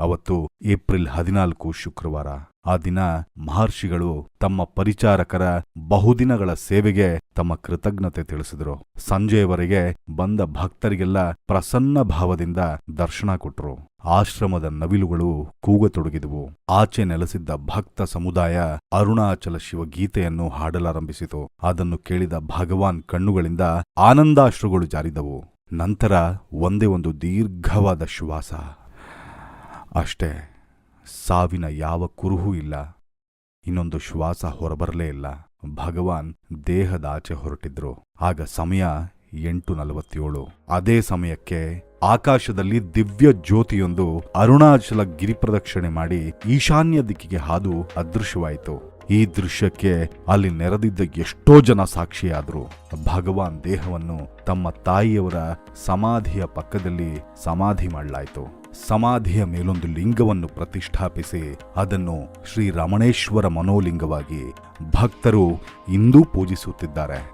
ಅವತ್ತು ಏಪ್ರಿಲ್ ಹದಿನಾಲ್ಕು ಶುಕ್ರವಾರ. ಆ ದಿನ ಮಹರ್ಷಿಗಳು ತಮ್ಮ ಪರಿಚಾರಕರ ಬಹುದಿನಗಳ ಸೇವೆಗೆ ತಮ್ಮ ಕೃತಜ್ಞತೆ ತಿಳಿಸಿದರು. ಸಂಜೆಯವರೆಗೆ ಬಂದ ಭಕ್ತರಿಗೆಲ್ಲ ಪ್ರಸನ್ನ ಭಾವದಿಂದ ದರ್ಶನ ಕೊಟ್ಟರು. ಆಶ್ರಮದ ನವಿಲುಗಳು ಕೂಗತೊಡಗಿದವು. ಆಚೆ ನೆಲೆಸಿದ್ದ ಭಕ್ತ ಸಮುದಾಯ ಅರುಣಾಚಲ ಶಿವ ಗೀತೆಯನ್ನು ಹಾಡಲಾರಂಭಿಸಿತು. ಅದನ್ನು ಕೇಳಿದ ಭಗವಾನ್ ಕಣ್ಣುಗಳಿಂದ ಆನಂದಾಶ್ರುಗಳು ಜಾರಿದವು. ನಂತರ ಒಂದೇ ಒಂದು ದೀರ್ಘವಾದ ಶ್ವಾಸ. ಅಷ್ಟೇ, ಸಾವಿನ ಯಾವ ಕುರುಹೂ ಇಲ್ಲ, ಇನ್ನೊಂದು ಶ್ವಾಸ ಹೊರಬರಲೇ ಇಲ್ಲ. ಭಗವಾನ್ ದೇಹದ ಆಚೆ ಹೊರಟಿದ್ರು. ಆಗ ಸಮಯ ಎಂಟು ನಲವತ್ತೇಳು ಅದೇ ಸಮಯಕ್ಕೆ ಆಕಾಶದಲ್ಲಿ ದಿವ್ಯ ಜ್ಯೋತಿಯೊಂದು ಅರುಣಾಚಲ ಗಿರಿಪ್ರದಕ್ಷಿಣೆ ಮಾಡಿ ಈಶಾನ್ಯ ದಿಕ್ಕಿಗೆ ಹಾದು ಅದೃಶ್ಯವಾಯಿತು. ಈ ದೃಶ್ಯಕ್ಕೆ ಅಲ್ಲಿ ನೆರೆದಿದ್ದ ಎಷ್ಟೋ ಜನ ಸಾಕ್ಷಿಯಾದರು. ಭಗವಾನ್ ದೇಹವನ್ನು ತಮ್ಮ ತಾಯಿಯವರ ಸಮಾಧಿಯ ಪಕ್ಕದಲ್ಲಿ ಸಮಾಧಿ ಮಾಡಲಾಯಿತು. ಸಮಾಧಿಯ ಮೇಲೊಂದು ಲಿಂಗವನ್ನು ಪ್ರತಿಷ್ಠಾಪಿಸಿ ಅದನ್ನು ಶ್ರೀ ರಮಣೇಶ್ವರ ಮನೋಲಿಂಗವಾಗಿ ಭಕ್ತರು ಇಂದೂ ಪೂಜಿಸುತ್ತಿದ್ದಾರೆ.